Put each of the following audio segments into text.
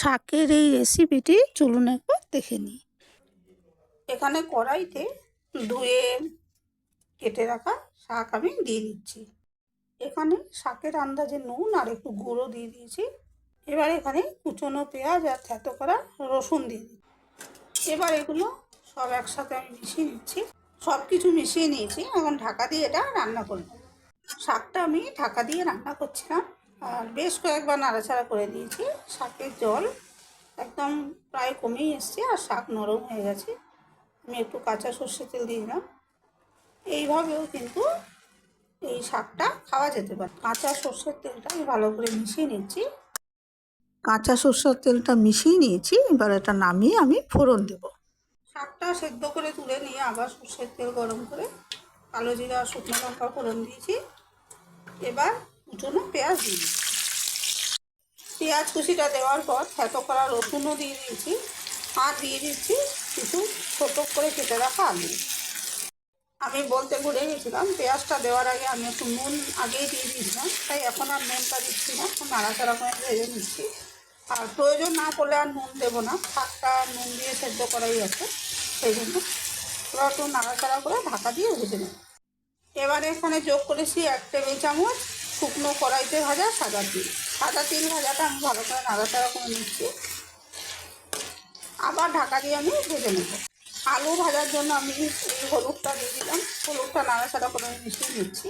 শাকের এই রেসিপিটি চলুন একবার দেখে নিই। এখানে কড়াইতে ধুয়ে কেটে রাখা শাক আমি দিয়ে দিচ্ছি। এখানে শাকের আন্দাজে নুন আর একটু গুঁড়ো দিয়ে দিয়েছি। এবার এখানে কুচনো পেঁয়াজ আর থেতো করা রসুন দিয়ে দিই এবার এগুলো সব একসাথে আমি মিশিয়ে নিচ্ছি। সব কিছু মিশিয়ে নিয়েছি। এখন ঢাকা দিয়ে এটা রান্না করব। শাকটা আমি ঢাকা দিয়ে রান্না করছিলাম। আর বেশ কয়েকবার নাড়াচাড়া করে দিয়েছি। শাকের জল একদম প্রায় কমেই এসছে আর শাক নরম হয়ে গেছে। আমি একটু কাঁচা সর্ষে তেল দিয়ে দিলাম। এইভাবেও কিন্তু এই শাকটা খাওয়া যেতে পারে। কাঁচা সর্ষের তেলটা আমি ভালো করে মিশিয়ে নিচ্ছি। কাঁচা সর্ষের তেলটা মিশিয়ে নিয়েছি। এবার এটা নামিয়ে আমি ফোড়ন দেব। শাকটা সেদ্ধ করে তুলে নিয়ে আবার সর্ষের তেল গরম করে কালো জিরা, শুকনো লঙ্কা ফোড়ন দিয়েছি। এবার কুচনো পেঁয়াজ দিয়ে পেঁয়াজ কুচিটা দেওয়ার পর থেতো করা রসুনও দিয়ে দিয়েছি, আর দিয়ে দিচ্ছি কিছু ছোটো করে কেটে রাখা আলু। আমি বলতে ভুলে গেছিলাম, পেঁয়াজটা দেওয়ার আগে আমি একটু নুন আগেই দিয়ে দিয়েছিলাম, তাই এখন আর নুনটা দিচ্ছি না এখন নাড়াচাড়া করে ভেজে নিচ্ছি। আর প্রয়োজন না করলে আর নুন দেবো না শাকটা নুন দিয়ে সেদ্ধ করাই আছে, সেই জন্য এবার একটু নাড়াচাড়া করে ঢাকা দিয়ে ভেজে নেব। এবারে এখানে যোগ করেছি এক টেবিল চামচ শুকনো কড়াইতে ভাজা সাদা তিল। সাদা তিল ভাজাটা আমি ভালো করে নাড়াচাড়া করে নিচ্ছি। আবার ঢাকা দিয়ে আমি ভেজে নেব। আলু ভাজার জন্য আমি হলুদটা দিয়ে দিলাম। হলুদটা নাড়াচাড়া করে মিশিয়ে নিচ্ছি।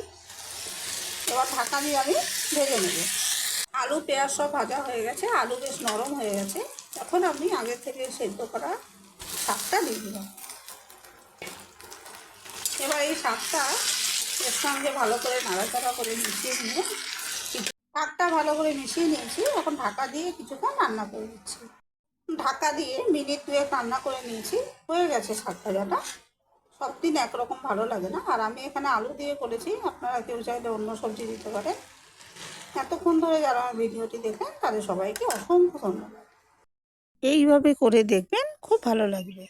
এবার ঢাকা দিয়ে আমি ভেজে নেব। আলু, পেঁয়াজ সব ভাজা হয়ে গেছে। আলু বেশ নরম হয়ে গেছে। এখন আমি আগে থেকে সেদ্ধ করা শাকটা দিয়ে দিলাম। এবার এই শাকটা এর সঙ্গে ভালো করে নাড়াচাড়া করে মিশিয়ে নিয়ে শাকটা ভালো করে মিশিয়ে নিয়েছি। এখন ঢাকা দিয়ে কিছুক্ষণ রান্না করে দিচ্ছি ঢাকা দিয়ে মিনিট দুয়েক রান্না করে নিয়েছি। হয়ে গেছে শাক ভাজাটা। সব দিন একরকম ভালো লাগে না। আর আমি এখানে আলু দিয়ে করেছি। আপনারা কেউ চাইলে অন্য সবজি দিতে পারেন। এতক্ষণ ধরে যারা আমার ভিডিওটি দেখেন, তাদের সবাইকে অসংখ্য ধন্যবাদ। এইভাবে করে দেখবেন খুব ভালো লাগবে।